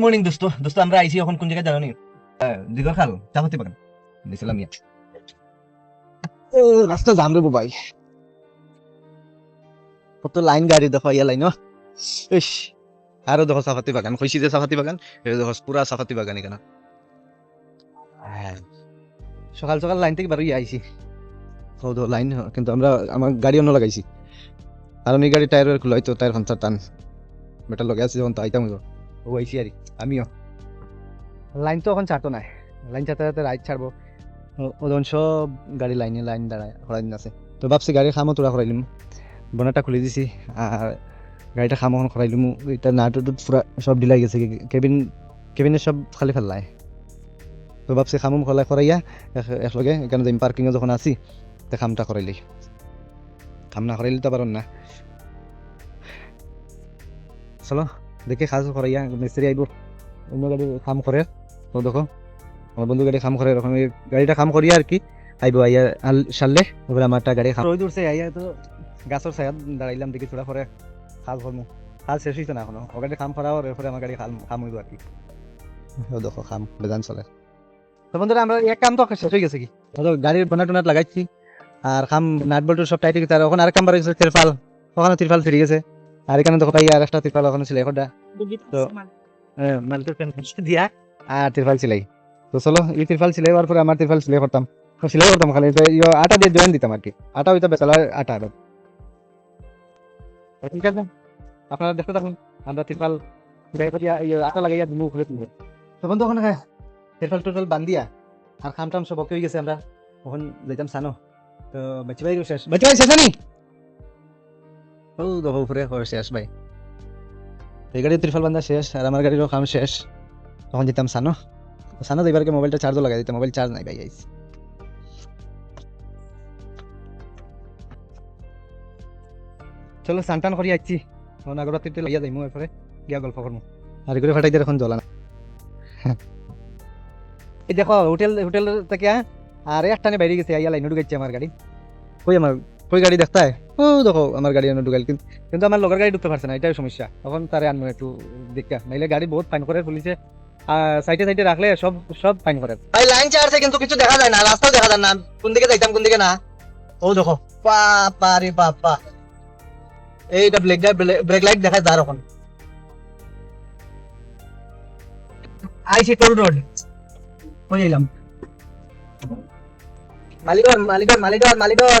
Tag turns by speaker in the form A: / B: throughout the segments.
A: Morning দোস্ত। দোস্ত, আমরা আইছি এখন কোন জায়গায় জানো নি দিগর খাল। চাপাতি বাগান দিছিলাম ইয়া। রাস্তা জাম রে ভাই কত লাইন গাড়ি দেখো, ইয়া লাইন ইস, আরও দেখো চাপাতি বাগান। কইছি যে চাপাতি বাগান দেখো পুরা চাপাতি বাগান এখানে। সকাল সকাল লাইন থেকে বারো আইছি তো লাইন কিন্তু আমরা আমার গাড়ি অন্য লাগাইছি কারণ এই গাড়ি টায়ার খোলা, হয়তো টায়ার খান্তার টান। বেটার লগে আছে যখন তো আইতাম। ও আইছি আর আমিও। লাইন তো এখন ছাড়তো নাই লাইন ছাড়তে ছাড়তে রাইট ছাড়বো। ও- ও যখন সব গাড়ি লাইনে, লাইন দাঁড়ায় খড়া দিন আছে তো ভাবছি গাড়ি খামো তোরা খরাইলিম বনাটা খুলে দিছি, আর গাড়িটা খামো এখন খরাইলিম এটা নাটু পুরা সব ডিলাই গেছে কেবিন কেবিনে সব খালি ফেললাই তো ভাবছি খামুম খলাই খরাইয়া এক- একলগে, এখানে যাই পার্কিংয়ে যখন আছি, তে খামটা খরাইলি খাম না খরাইলি তো পারন না চলো। দেখে খাস খরাইয়া মিস্ত্রি আইব। অন্য গাড়ি কাম করে তো দেখো আমার বন্ধু গাড়ি কাম করে এরকম গাড়িটা কাম করিয়া আর কি আইব আইয়া আল সারলে ওগুলো আমার একটা গাড়ি রোদ উঠছে আইয়া তো গাছের ছায়াত দাঁড়াইলাম দেখি থোড়া পরে খাল করমু খাল শেষ হইছে না এখনও। ও গাড়ি কাম করা এরপরে আমার গাড়ি খাম হইব আর কি। দেখো খাম বেজান চলে। তো বন্ধুরা আমরা এক কাম তো শেষ হয়ে গেছে কি? গাড়ির বনা টনাট লাগাইছি আর খাম নাট বল্টু সব টাইট গেছে আর ওখানে আর কাম বার হয়েছে তিরপাল। ওখানে তিরপাল ফিরে গেছে। আর এখানে দেখো পাই আর একটা তিরপাল ওখানে ছিল এখনটা তো মালটার প্যান্ট দিয়া আর তিরপাল সিলাই তো চলো এই তিরপাল সিলাই হওয়ার পরে আমার তিরপাল সিলাই করতাম। সিলাই করতাম খালি আটা দিয়ে জয়েন দিতাম আর কি। আটা হইতো বেচালার আটা আর। ঠিক আছে আপনারা দেখতে থাকুন আমরা তিরপাল আটা লাগাইয়া দিমু খুলে তুলবো। তো বন্ধু ওখানে তিরপাল টোটাল বান্ধিয়া আর খাম টাম সব ওকে হয়ে গেছে আমরা। ওখান যাইতাম সানো। তো বাচ্চা ভাই শেষ। বাচ্চা ভাই শেষ নি ও দেখো উপরে শেষ ভাই এই গাড়ির ত্রিফল বান্ধা শেষ আর আমার গাড়িরও কাম শেষ তখন যেতাম সানো সানো তো এবারকে মোবাইলটা চার্জও লাগাই দিতাম মোবাইল চার্জ নাই ভাই আইস চলো সানটান করি আইছি মন আগরবাতিতে লাগিয়া যাইমু এরপরে গিয়া গল্প করমু আর এগুলো ফাটাই দিয়ে এখন জ্বলা না এই দেখো হোটেল হোটেল থেকে আর একটা বাইরে গেছে আইয়া লাইনে ঢুকাইছে আমার গাড়ি কই আমার কই গাড়ি দেখতে ও দেখো আমার গাড়ি এনে ঢুকাইল কিন্তু কিন্তু আমার লগের গাড়ি ঢুকতে পারছে না এটাই সমস্যা। তখন তারে আনব একটু দেখা নাইলে গাড়ি বহুত ফাইন করে পুলিশে সাইডে সাইডে রাখলে সব সব ফাইন করে ভাই লাইন চার্জে কিন্তু কিছু দেখা যায় না রাস্তাও দেখা যায় না। কোন দিকে যাইতাম কোন দিকে না। ও দেখো। বাপা। রে বাপা এইটা ব্রেক ব্রেক লাইট দেখা যায় এখন আইসি টোল রোড হয়ে এলাম মালিকর মালিকর মালিকর মালিকর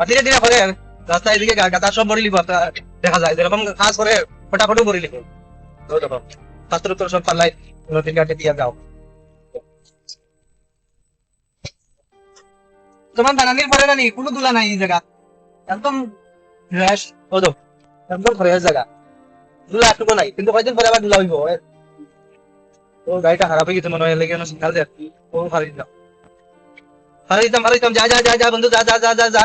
A: আর ধীরে ধীরে করে রাস্তা এদিকে গাদা সব ভরে লিব। দেখা যায়। যেরকম কাজ করে ফটাফটও তো দেখো পাত্র উত্তর সব পাল্লাই নদীর ঘাটে দিয়ে যাও তোমার বানানির পরে নানি, কোনো দুলা নাই এই জায়গা একদম ফ্রেশ ও তো একদম ফ্রেশ জায়গা দুলা একটুকু নাই। কিন্তু কয়দিন পরে আবার দুলা হইব ও গাড়িটা খারাপ হয়ে গেছে মনে হয় লেগে সিগনাল দেয় ও ফারি দিতাম ফারি দিতাম দিতাম যা যা যা যা, বন্ধু, যা যা যা যা যা।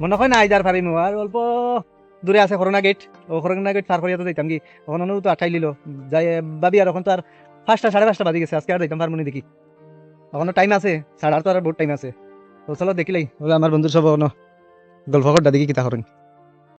A: মনে হয় না আইজার পারিম আর অল্প দূরে আছে করোনা গেট ও করোনা গেট পার করিয়া তো যাইতাম কি। ওখানে তো আঠাই লিল। যাই ভাবি আর এখন তো আর পাঁচটা সাড়ে পাঁচটা বাজি গেছে। আজকে আর যাইতাম পারব দেখি। এখনও টাইম আছে। সাড়ে আটটা আর বহুত টাইম আছে। তো চলো দেখিলাই। আমার বন্ধুর সব ওখানে গল্প করটা দেখি কিতা করেন